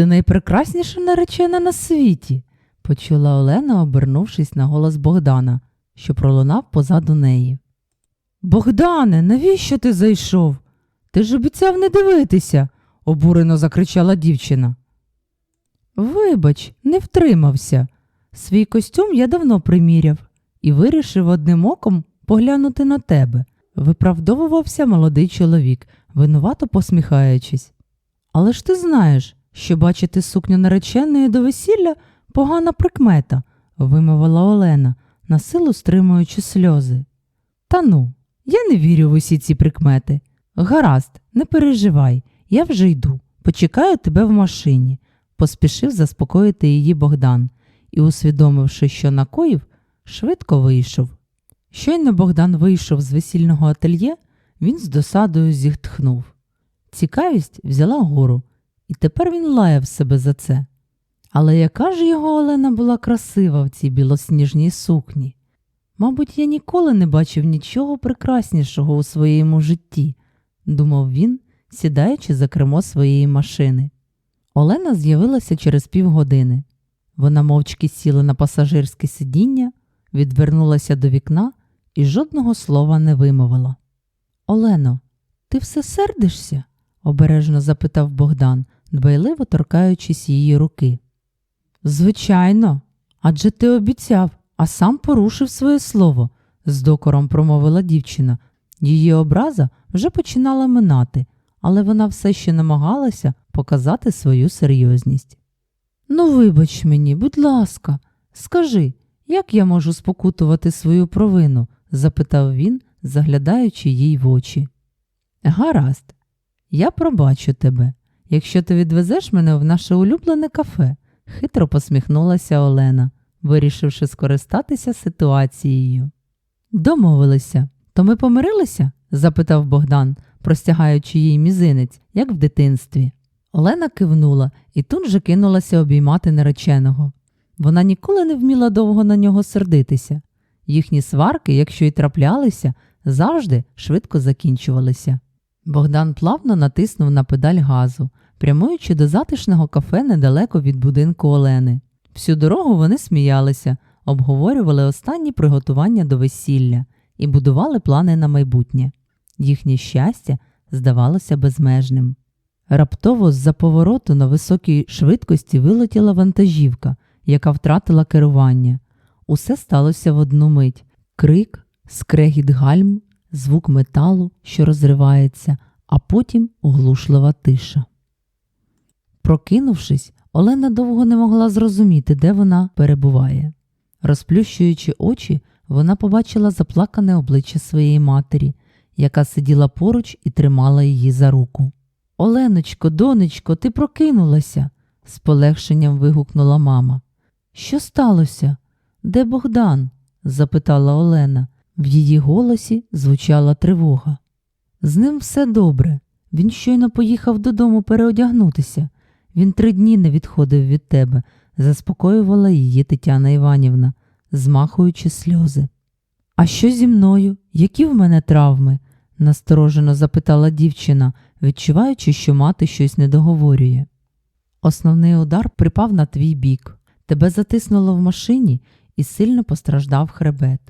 Ти найпрекрасніша наречена на світі, почула Олена, обернувшись на голос Богдана, що пролунав позаду неї. Богдане, навіщо ти зайшов? Ти ж обіцяв не дивитися, обурено закричала дівчина. Вибач, не втримався. Свій костюм я давно приміряв і вирішив одним оком поглянути на тебе, виправдовувався молодий чоловік, винувато посміхаючись. Але ж ти знаєш, що бачити сукню нареченої до весілля погана прикмета, вимовила Олена, насилу стримуючи сльози. Та ну, я не вірю в усі ці прикмети. Гаразд, не переживай, я вже йду, почекаю тебе в машині, поспішив заспокоїти її Богдан і, усвідомивши, що накоїв, швидко вийшов. Щойно Богдан вийшов з весільного ательє, він з досадою зітхнув. Цікавість взяла гору, і тепер він лаяв себе за це. Але яка ж його Олена була красива в цій білосніжній сукні? Мабуть, я ніколи не бачив нічого прекраснішого у своєму житті, думав він, сідаючи за кермо своєї машини. Олена з'явилася через півгодини. Вона мовчки сіла на пасажирське сидіння, відвернулася до вікна і жодного слова не вимовила. Олено, ти все сердишся? обережно запитав Богдан, дбайливо торкаючись її руки. Звичайно, адже ти обіцяв, а сам порушив своє слово, з докором промовила дівчина. Її образа вже починала минати, але вона все ще намагалася показати свою серйозність. Ну, вибач мені, будь ласка, скажи, як я можу спокутувати свою провину? запитав він, заглядаючи їй в очі. Гаразд, я пробачу тебе, якщо ти відвезеш мене в наше улюблене кафе, хитро посміхнулася Олена, вирішивши скористатися ситуацією. Домовилися, то ми помирилися? запитав Богдан, простягаючи їй мізинець, як в дитинстві. Олена кивнула і тут же кинулася обіймати нареченого. Вона ніколи не вміла довго на нього сердитися. Їхні сварки, якщо й траплялися, завжди швидко закінчувалися. Богдан плавно натиснув на педаль газу, прямуючи до затишного кафе недалеко від будинку Олени. Всю дорогу вони сміялися, обговорювали останні приготування до весілля і будували плани на майбутнє. Їхнє щастя здавалося безмежним. Раптово з-за повороту на високій швидкості вилетіла вантажівка, яка втратила керування. Усе сталося в одну мить крик, скрегіт гальм, звук металу, що розривається, а потім оглушлива тиша. Прокинувшись, Олена довго не могла зрозуміти, де вона перебуває. Розплющуючи очі, вона побачила заплакане обличчя своєї матері, яка сиділа поруч і тримала її за руку. Оленочко, донечко, ти прокинулася, з полегшенням вигукнула мама. Що сталося? Де Богдан? запитала Олена. В її голосі звучала тривога. З ним все добре. Він щойно поїхав додому переодягнутися. Він три дні не відходив від тебе, заспокоювала її Тетяна Іванівна, змахуючи сльози. А що зі мною? Які в мене травми? насторожено запитала дівчина, відчуваючи, що мати щось не договорює. Основний удар припав на твій бік. Тебе затиснуло в машині і сильно постраждав хребет.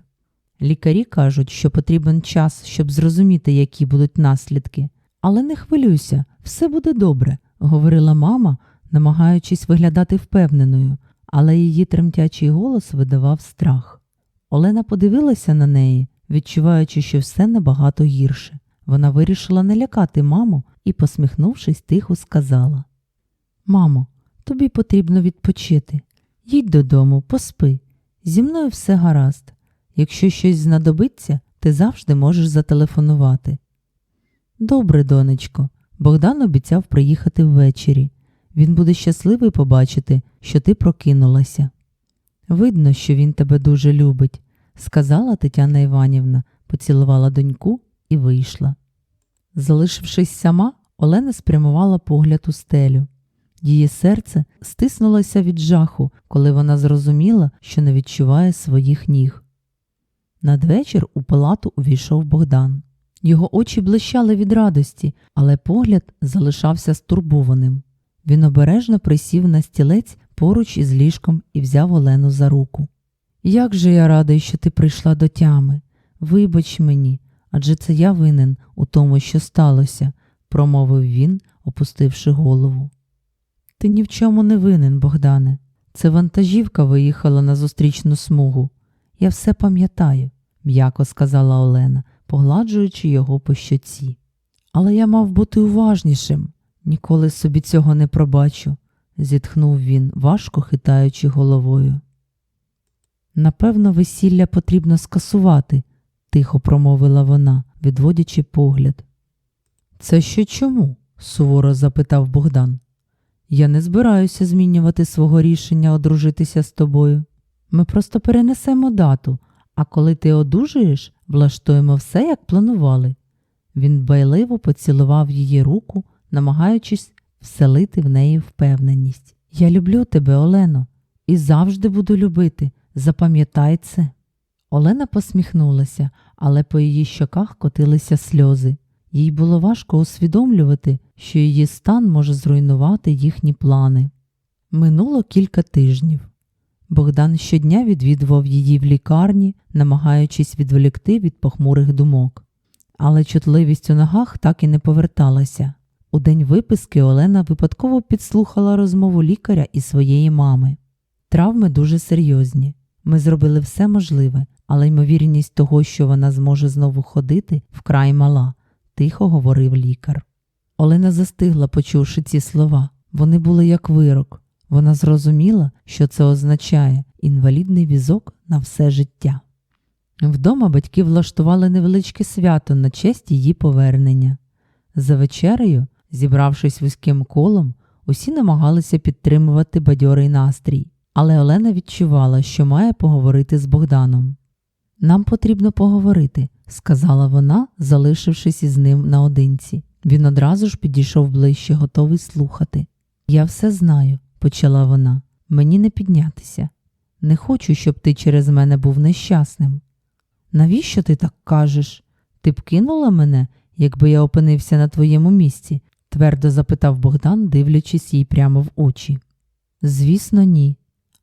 Лікарі кажуть, що потрібен час, щоб зрозуміти, які будуть наслідки. Але не хвилюйся, все буде добре, говорила мама, намагаючись виглядати впевненою, але її тремтячий голос видавав страх. Олена подивилася на неї, відчуваючи, що все набагато гірше. Вона вирішила не лякати маму і, посміхнувшись, тихо сказала: Мамо, тобі потрібно відпочити. Їдь додому, поспи. Зі мною все гаразд. Якщо щось знадобиться, ти завжди можеш зателефонувати. Добре, донечко, Богдан обіцяв приїхати ввечері. Він буде щасливий побачити, що ти прокинулася. Видно, що він тебе дуже любить, сказала Тетяна Іванівна, поцілувала доньку і вийшла. Залишившись сама, Олена спрямувала погляд у стелю. Її серце стиснулося від жаху, коли вона зрозуміла, що не відчуває своїх ніг. Надвечір у палату увійшов Богдан. Його очі блищали від радості, але погляд залишався стурбованим. Він обережно присів на стілець поруч із ліжком і взяв Олену за руку. Як же я радий, що ти прийшла до тями. Вибач мені, адже це я винен у тому, що сталося, промовив він, опустивши голову. Ти ні в чому не винен, Богдане. Це вантажівка виїхала на зустрічну смугу. Я все пам'ятаю, м'яко сказала Олена, погладжуючи його по щоці. Але я мав бути уважнішим. Ніколи собі цього не пробачу, зітхнув він, важко хитаючи головою. Напевно, весілля потрібно скасувати, тихо промовила вона, відводячи погляд. Це що чому? суворо запитав Богдан. Я не збираюся змінювати свого рішення одружитися з тобою. Ми просто перенесемо дату, а коли ти одужуєш, влаштуємо все, як планували. Він байливо поцілував її руку, намагаючись вселити в неї впевненість. Я люблю тебе, Олено, і завжди буду любити. Запам'ятай це. Олена посміхнулася, але по її щоках котилися сльози. Їй було важко усвідомлювати, що її стан може зруйнувати їхні плани. Минуло кілька тижнів. Богдан щодня відвідував її в лікарні, намагаючись відволікти від похмурих думок. Але чутливість у ногах так і не поверталася. У день виписки Олена випадково підслухала розмову лікаря і своєї мами. Травми дуже серйозні. Ми зробили все можливе, але ймовірність того, що вона зможе знову ходити, вкрай мала, тихо говорив лікар. Олена застигла, почувши ці слова. Вони були як вирок. Вона зрозуміла, що це означає інвалідний візок на все життя. Вдома батьки влаштували невеличке свято на честь її повернення. За вечерею, зібравшись вузьким колом, усі намагалися підтримувати бадьорий настрій, але Олена відчувала, що має поговорити з Богданом. Нам потрібно поговорити, сказала вона, залишившись із ним наодинці. Він одразу ж підійшов ближче, готовий слухати. Я все знаю, почала вона. Мені не піднятися. Не хочу, щоб ти через мене був нещасним. Навіщо ти так кажеш? Ти б кинула мене, якби я опинився на твоєму місці? твердо запитав Богдан, дивлячись їй прямо в очі. Звісно, ні.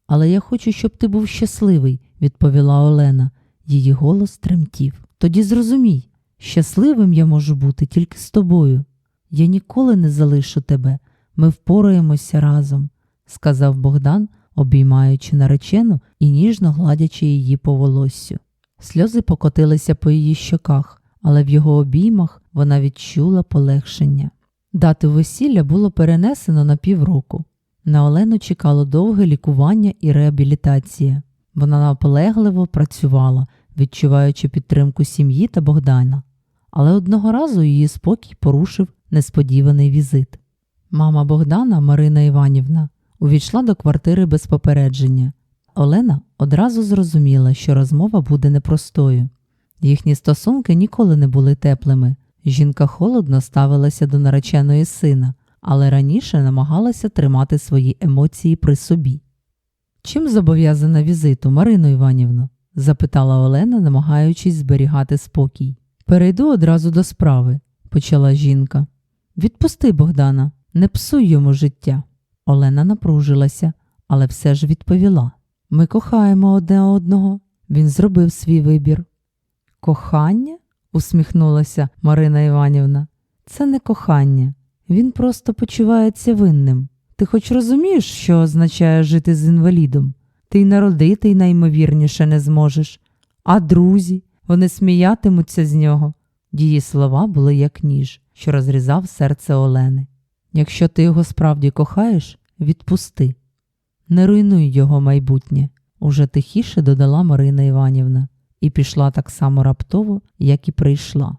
Але я хочу, щоб ти був щасливий, відповіла Олена. Її голос тремтів. Тоді зрозумій, щасливим я можу бути тільки з тобою. Я ніколи не залишу тебе, ми впораємося разом, сказав Богдан, обіймаючи наречену і ніжно гладячи її по волоссю. Сльози покотилися по її щоках, але в його обіймах вона відчула полегшення. Дату весілля було перенесено на півроку. На Олену чекало довге лікування і реабілітація. Вона наполегливо працювала, відчуваючи підтримку сім'ї та Богдана. Але одного разу її спокій порушив несподіваний візит. Мама Богдана, Марина Іванівна, увійшла до квартири без попередження. Олена одразу зрозуміла, що розмова буде непростою. Їхні стосунки ніколи не були теплими. Жінка холодно ставилася до нареченої сина, але раніше намагалася тримати свої емоції при собі. Чим зобов'язана візиту, Марину Іванівну? запитала Олена, намагаючись зберігати спокій. Перейду одразу до справи, почала жінка. Відпусти Богдана, не псуй йому життя. Олена напружилася, але все ж відповіла. Ми кохаємо одне одного. Він зробив свій вибір. Кохання? усміхнулася Марина Іванівна. Це не кохання. Він просто почувається винним. Ти хоч розумієш, що означає жити з інвалідом? Ти й народити й наймовірніше не зможеш. А друзі, вони сміятимуться з нього. Її слова були як ніж, що розрізав серце Олени. Якщо ти його справді кохаєш, відпусти. Не руйнуй його майбутнє, уже тихіше додала Марина Іванівна і пішла так само раптово, як і прийшла.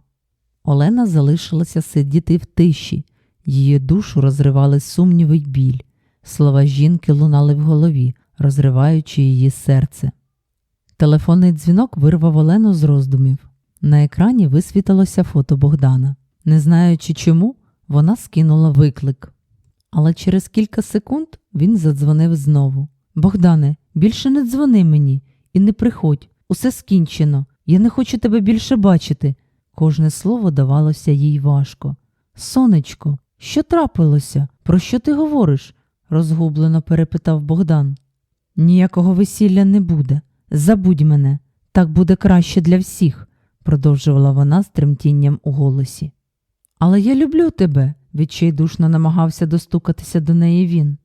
Олена залишилася сидіти в тиші, її душу розривали сумніви й біль. Слова жінки лунали в голові, розриваючи її серце. Телефонний дзвінок вирвав Олену з роздумів. На екрані висвітилося фото Богдана. Не знаючи чому, вона скинула виклик. Але через кілька секунд він задзвонив знову. Богдане, більше не дзвони мені і не приходь, усе скінчено. Я не хочу тебе більше бачити. Кожне слово давалося їй важко. Сонечко, Що трапилося? Про що ти говориш? розгублено перепитав Богдан. Ніякого весілля не буде. Забудь мене, так буде краще для всіх, продовжувала вона з тремтінням у голосі. Але я люблю тебе, відчайдушно намагався достукатися до неї він.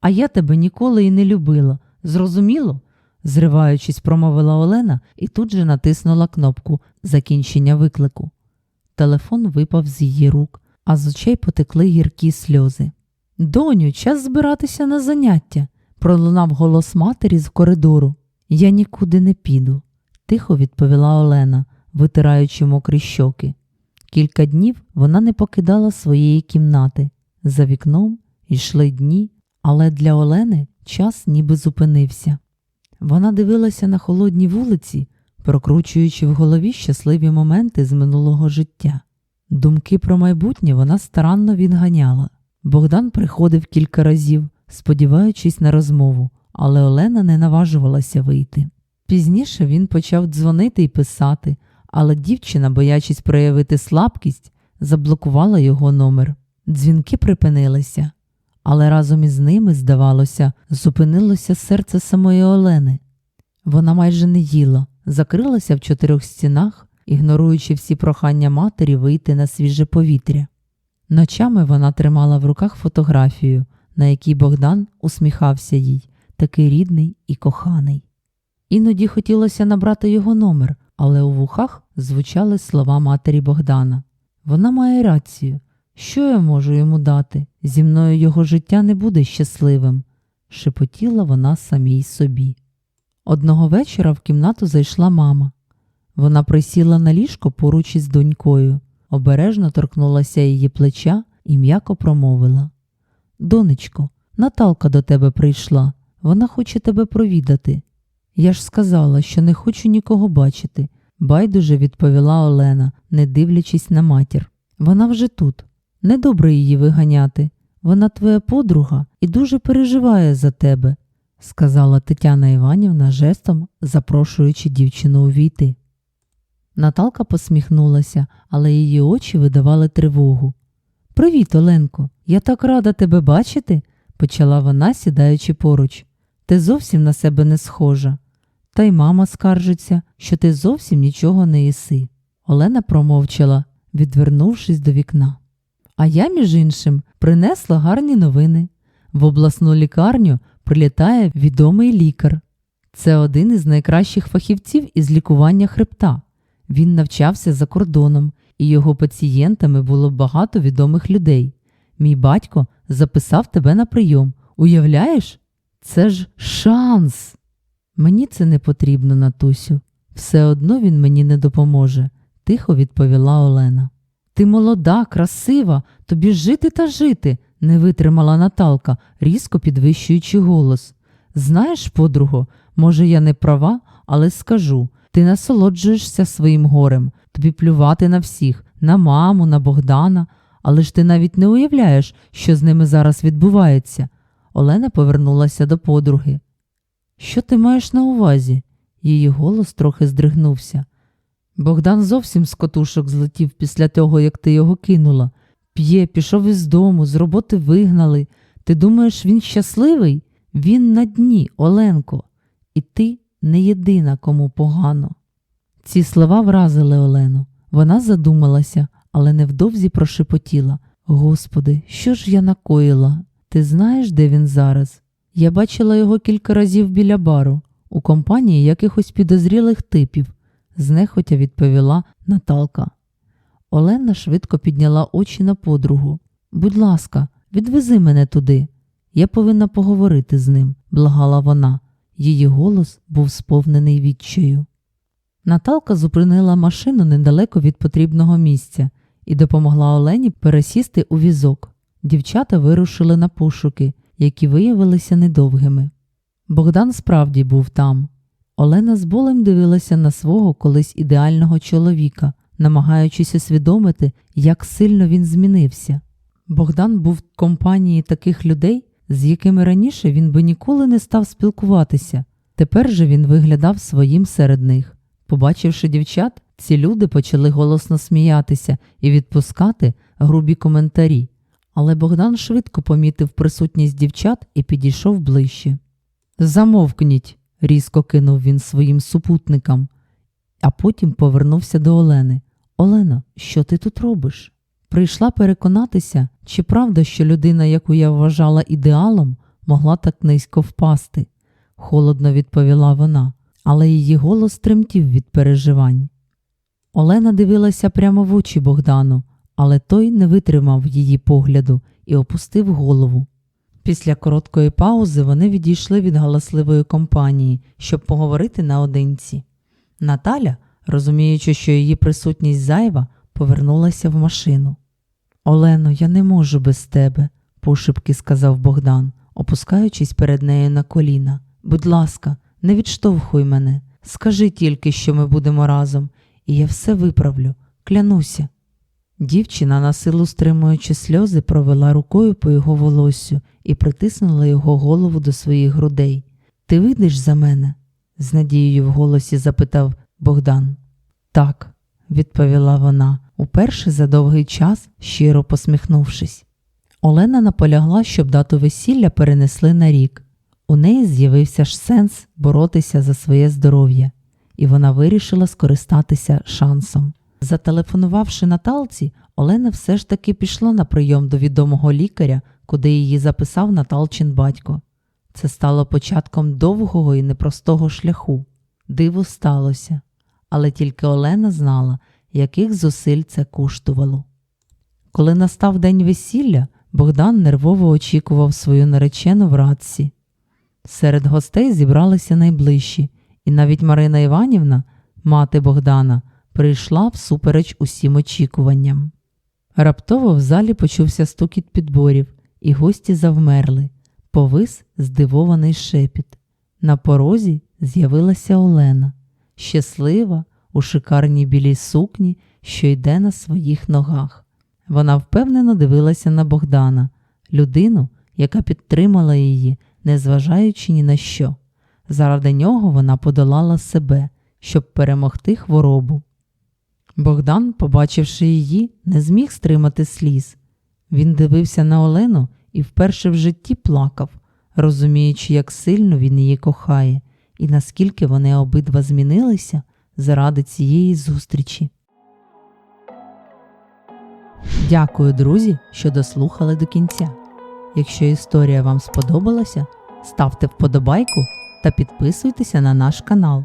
А я тебе ніколи і не любила. Зрозуміло? зриваючись, промовила Олена і тут же натиснула кнопку закінчення виклику. Телефон випав з її рук, а з очей потекли гіркі сльози. Доню, час збиратися на заняття, пролунав голос матері з коридору. Я нікуди не піду, тихо відповіла Олена, витираючи мокрі щоки. Кілька днів вона не покидала своєї кімнати. За вікном йшли дні, але для Олени час ніби зупинився. Вона дивилася на холодні вулиці, прокручуючи в голові щасливі моменти з минулого життя. Думки про майбутнє вона старанно відганяла. Богдан приходив кілька разів, сподіваючись на розмову, але Олена не наважувалася вийти. Пізніше він почав дзвонити і писати, але дівчина, боячись проявити слабкість, заблокувала його номер. Дзвінки припинилися, але разом із ними, здавалося, зупинилося серце самої Олени. Вона майже не їла, закрилася в чотирьох стінах, ігноруючи всі прохання матері вийти на свіже повітря. Ночами вона тримала в руках фотографію, на якій Богдан усміхався їй, такий рідний і коханий. Іноді хотілося набрати його номер, але у вухах звучали слова матері Богдана. Вона має рацію. Що я можу йому дати? Зі мною його життя не буде щасливим, шепотіла вона самій собі. Одного вечора в кімнату зайшла мама. Вона присіла на ліжко поруч із донькою, обережно торкнулася її плеча і м'яко промовила Донечко, Наталка до тебе прийшла, вона хоче тебе провідати. Я ж сказала, що не хочу нікого бачити, байдуже відповіла Олена, не дивлячись на матір. Вона вже тут. Недобре її виганяти. Вона твоя подруга і дуже переживає за тебе, сказала Тетяна Іванівна жестом, запрошуючи дівчину увійти. Наталка посміхнулася, але її очі видавали тривогу. Привіт, Оленко, я так рада тебе бачити, почала вона, сідаючи поруч. Ти зовсім на себе не схожа. Та й мама скаржиться, що ти зовсім нічого не їси. Олена промовчала, відвернувшись до вікна. А я, між іншим, принесла гарні новини. В обласну лікарню прилітає відомий лікар. Це один із найкращих фахівців із лікування хребта. Він навчався за кордоном, і його пацієнтами було багато відомих людей. Мій батько записав тебе на прийом. Уявляєш? Це ж шанс. Мені це не потрібно, Натусю. Все одно він мені не допоможе, тихо відповіла Олена. Ти молода, красива, тобі жити та жити, не витримала Наталка, різко підвищуючи голос. Знаєш, подруго, може, я не права, але скажу ти насолоджуєшся своїм горем, тобі плювати на всіх, на маму, на Богдана, але ж ти навіть не уявляєш, що з ними зараз відбувається. Олена повернулася до подруги. Що ти маєш на увазі? Її голос трохи здригнувся. Богдан зовсім з котушок злетів після того, як ти його кинула. П'є, пішов із дому, з роботи вигнали. Ти думаєш, він щасливий? Він на дні, Оленко, і ти не єдина, кому погано. Ці слова вразили Олену. Вона задумалася, але невдовзі прошепотіла Господи, що ж я накоїла? Ти знаєш, де він зараз? Я бачила його кілька разів біля бару, у компанії якихось підозрілих типів, знехотя відповіла Наталка. Олена швидко підняла очі на подругу. Будь ласка, відвези мене туди. Я повинна поговорити з ним, благала вона. Її голос був сповнений відчаю. Наталка зупинила машину недалеко від потрібного місця і допомогла Олені пересісти у візок. Дівчата вирушили на пошуки, які виявилися недовгими. Богдан справді був там. Олена з болем дивилася на свого колись ідеального чоловіка, намагаючись усвідомити, як сильно він змінився. Богдан був в компанії таких людей, з якими раніше він би ніколи не став спілкуватися. Тепер же він виглядав своїм серед них. Побачивши дівчат, ці люди почали голосно сміятися і відпускати грубі коментарі, Але Богдан швидко помітив присутність дівчат і підійшов ближче. Замовкніть, різко кинув він своїм супутникам, а потім повернувся до Олени. Олено, що ти тут робиш? Прийшла переконатися, чи правда, що людина, яку я вважала ідеалом, могла так низько впасти, холодно відповіла вона, але її голос тремтів від переживань. Олена дивилася прямо в очі Богдану, але той не витримав її погляду і опустив голову. Після короткої паузи вони відійшли від галасливої компанії, щоб поговорити наодинці. Наталя, розуміючи, що її присутність зайва, повернулася в машину. Олено, я не можу без тебе, пошепки сказав Богдан, опускаючись перед нею на коліна. Будь ласка, не відштовхуй мене. Скажи тільки, що ми будемо разом, і я все виправлю, клянуся. Дівчина, на силу стримуючи сльози, провела рукою по його волоссю і притиснула його голову до своїх грудей. Ти вийдеш за мене? з надією в голосі запитав Богдан. Так, відповіла вона, уперше за довгий час, щиро посміхнувшись. Олена наполягла, щоб дату весілля перенесли на рік. У неї з'явився ж сенс боротися за своє здоров'я, і вона вирішила скористатися шансом. Зателефонувавши Наталці, Олена все ж таки пішла на прийом до відомого лікаря, куди її записав Наталчин батько. Це стало початком довгого і непростого шляху. Диво сталося, але тільки Олена знала, яких зусиль це коштувало. Коли настав день весілля, Богдан нервово очікував свою наречену в радці. Серед гостей зібралися найближчі, і навіть Марина Іванівна, мати Богдана, прийшла всупереч усім очікуванням. Раптово в залі почувся стукіт підборів, і гості завмерли, повис здивований шепіт. На порозі з'явилася Олена, щаслива у шикарній білій сукні, що йде на своїх ногах. Вона впевнено дивилася на Богдана, людину, яка підтримала її, незважаючи ні на що. Заради нього вона подолала себе, щоб перемогти хворобу. Богдан, побачивши її, не зміг стримати сліз. Він дивився на Олену і вперше в житті плакав, розуміючи, як сильно він її кохає, і наскільки вони обидва змінилися заради цієї зустрічі. Дякую, друзі, що дослухали до кінця. Якщо історія вам сподобалася, ставте вподобайку та підписуйтеся на наш канал.